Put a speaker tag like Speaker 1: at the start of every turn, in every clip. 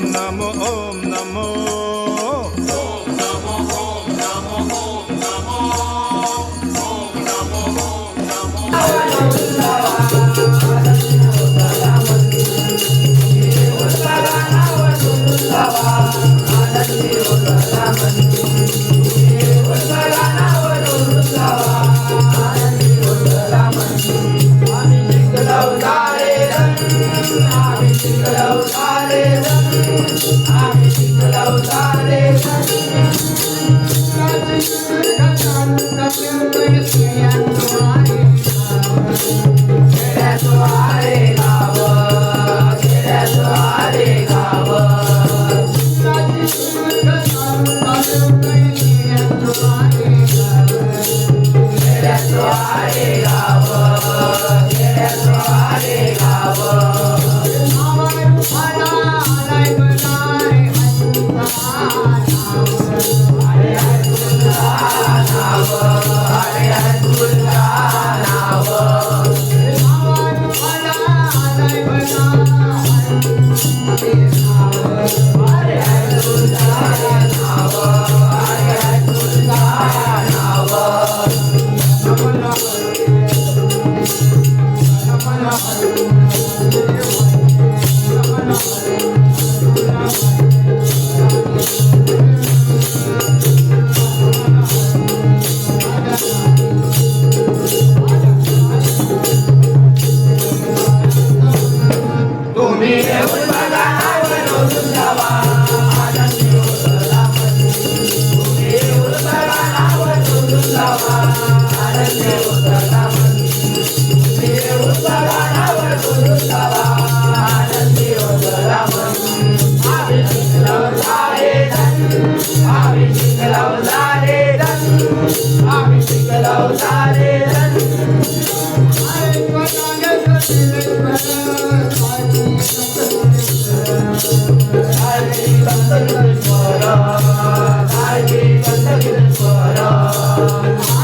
Speaker 1: namo om namo om namo om namo om namo om namo om namo Thank you. Om
Speaker 2: Namo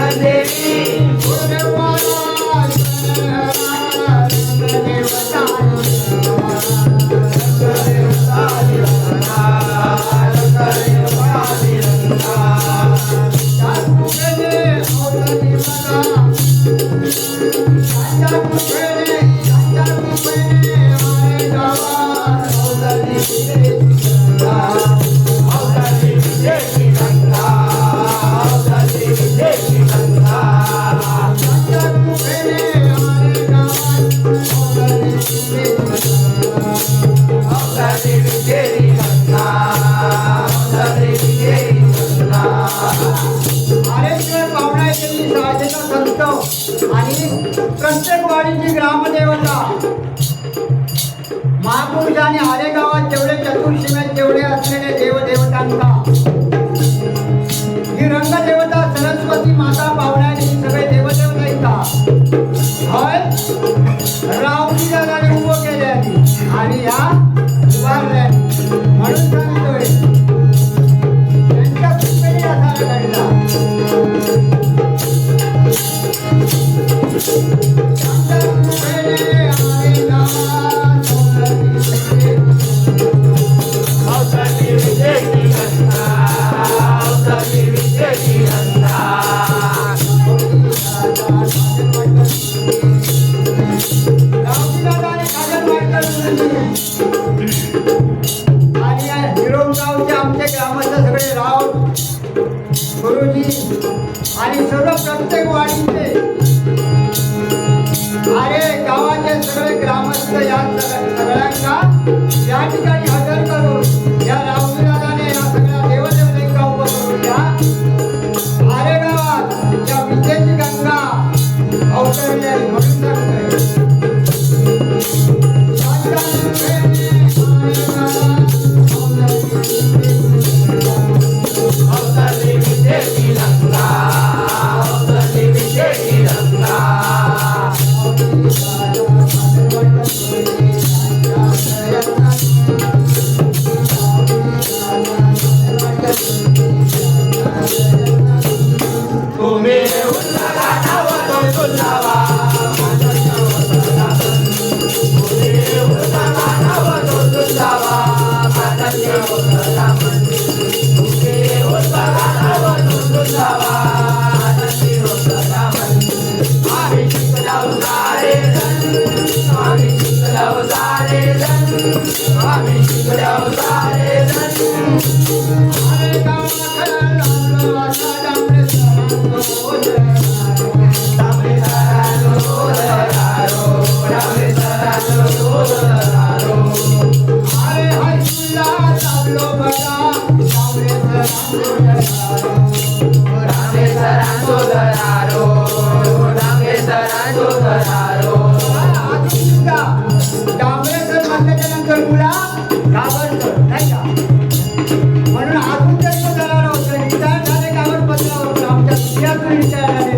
Speaker 1: saber.
Speaker 2: गुरुजी आणि सर्व प्रत्येक वाडीचे. अरे गावाचे सगळे ग्रामस्थ या सगळ्यांना या ठिकाणी हजर करून या
Speaker 1: Deus.
Speaker 2: म्हणून अजून जन्म झाला नव्हतं विचार झाले गावात बदलावर आमच्या झाले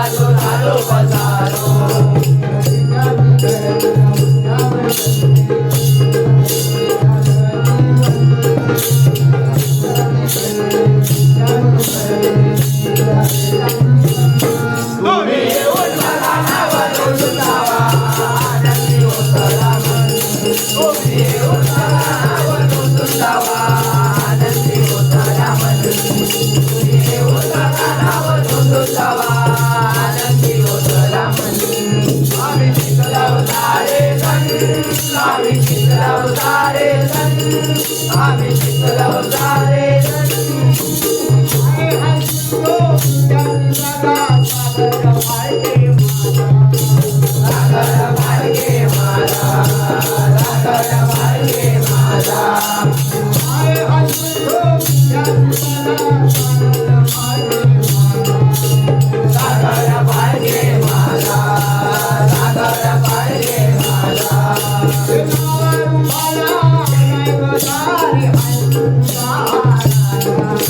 Speaker 1: ভালো ভালোবাসা आम्ही चितलाव सारे जण आम्ही चितलाव सारे जण
Speaker 2: Thank you.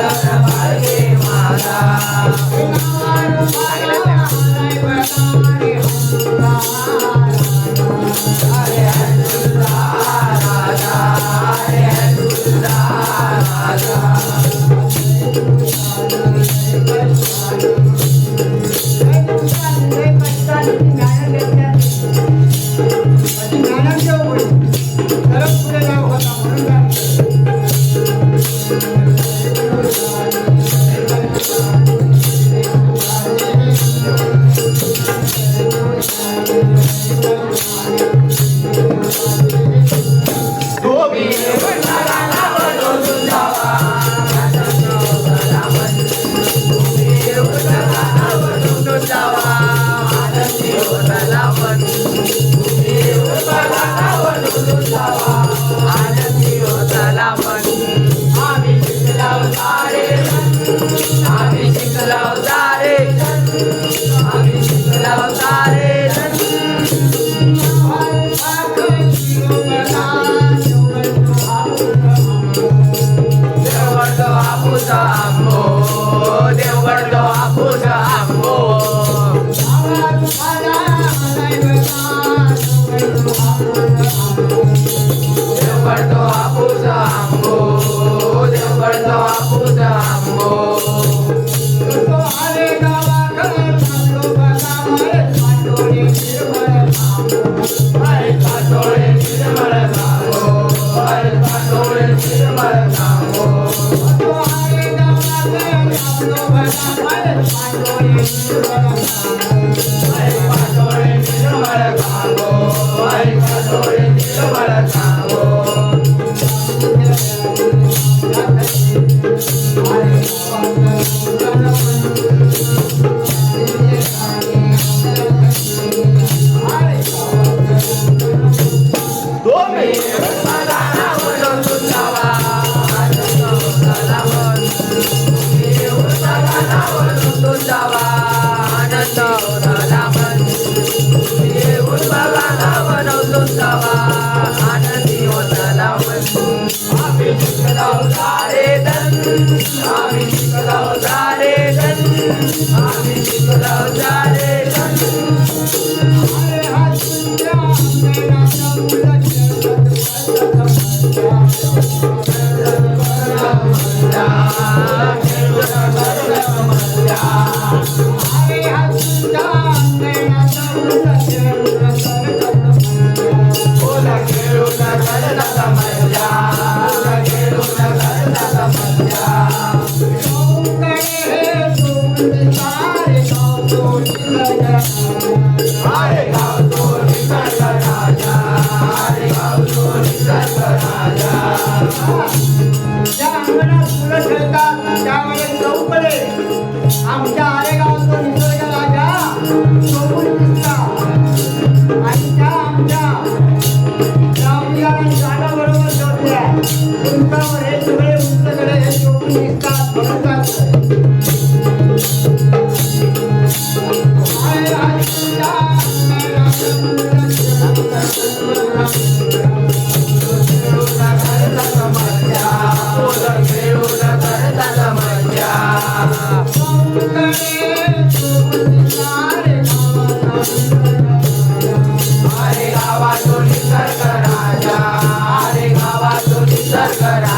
Speaker 1: I'm Mara, Mara, Mara, Mara, Mara, Mara,
Speaker 2: Mara, Mara, Mara,
Speaker 1: Thank you.
Speaker 2: down.
Speaker 1: करा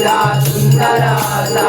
Speaker 1: सुंदर राजा